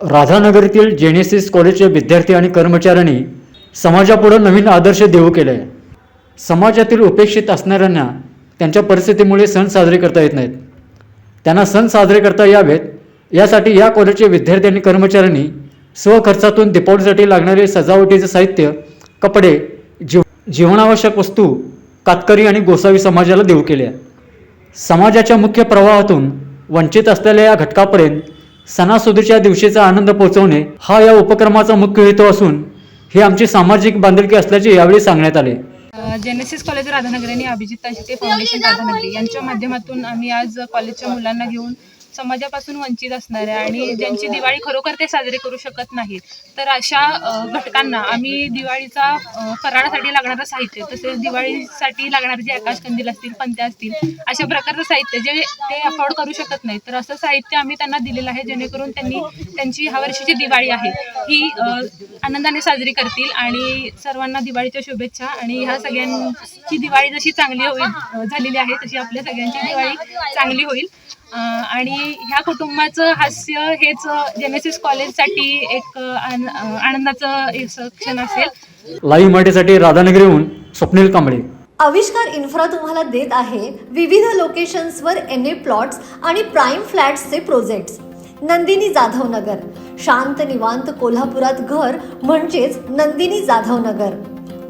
राधानगरीतील genesis कॉलेजचे विद्यार्थी आणि कर्मचाऱ्यांनी समाजापुढं नवीन आदर्श देऊ केले. आहे समाजातील उपेक्षित असणाऱ्यांना त्यांच्या परिस्थितीमुळे सण साजरे करता येत नाहीत. त्यांना सण साजरे करता यावेत यासाठी या कॉलेजचे विद्यार्थी आणि कर्मचाऱ्यांनी स्वखर्चातून दीपावलीसाठी लागणारे सजावटीचे साहित्य कपडे जीव जीवनावश्यक वस्तू कातकरी आणि गोसावी समाजाला देऊ केल्या समाजाच्या मुख्य प्रवाहातून वंचित असलेल्या या घटकापर्यंत सणासुदीच्या दिवशीचा आनंद पोहोचवणे हा या उपक्रमाचा मुख्य हेतू असून हे आमची सामाजिक बांधिलकी असल्याचे यावेळी सांगण्यात आले. जेनेसिस कॉलेज राधानगरी आणि अभिजित ताशिते फाउंडेशन राधानगरी यांच्या माध्यमातून आम्ही आज कॉलेजच्या मुलांना घेऊन समाजापासून वंचित असणाऱ्या आणि ज्यांची दिवाळी खरोखर ते साजरे करू शकत नाहीत तर अशा घटकांना आम्ही दिवाळीचा फराळासाठी लागणारं साहित्य तसेच दिवाळीसाठी लागणारे जे आकाशकंदील असतील पंत्या असतील अशा प्रकारचं साहित्य जे ते अफोर्ड करू शकत नाहीत तर असं साहित्य आम्ही त्यांना दिलेलं आहे जेणेकरून त्यांनी त्यांची ह्या वर्षीची दिवाळी आहे ही आनंदाने साजरी करतील आणि सर्वांना दिवाळीच्या शुभेच्छा आणि ह्या सगळ्यांची दिवाळी जशी चांगली होईल झालेली आहे तशी आपल्या सगळ्यांची दिवाळी चांगली होईल. आणि ह्या कुटुंबाचं हास्य हेच जेनेसिस कॉलेजसाठी एक आनंदाचं क्षण असेल. लाईव्ह मराठीसाठी राधानगरीहून स्वप्नील कांबळे. आविष्कार इन्फ्रा तुम्हाला देत आहे विविध लोकेशन्सवर एन ए प्लॉट्स आणि प्राईम फ्लॅट्सचे प्रोजेक्ट्स. नंदिनी जाधव नगर शांत निवांत कोल्हापुरात घर म्हणजेच नंदिनी जाधव नगर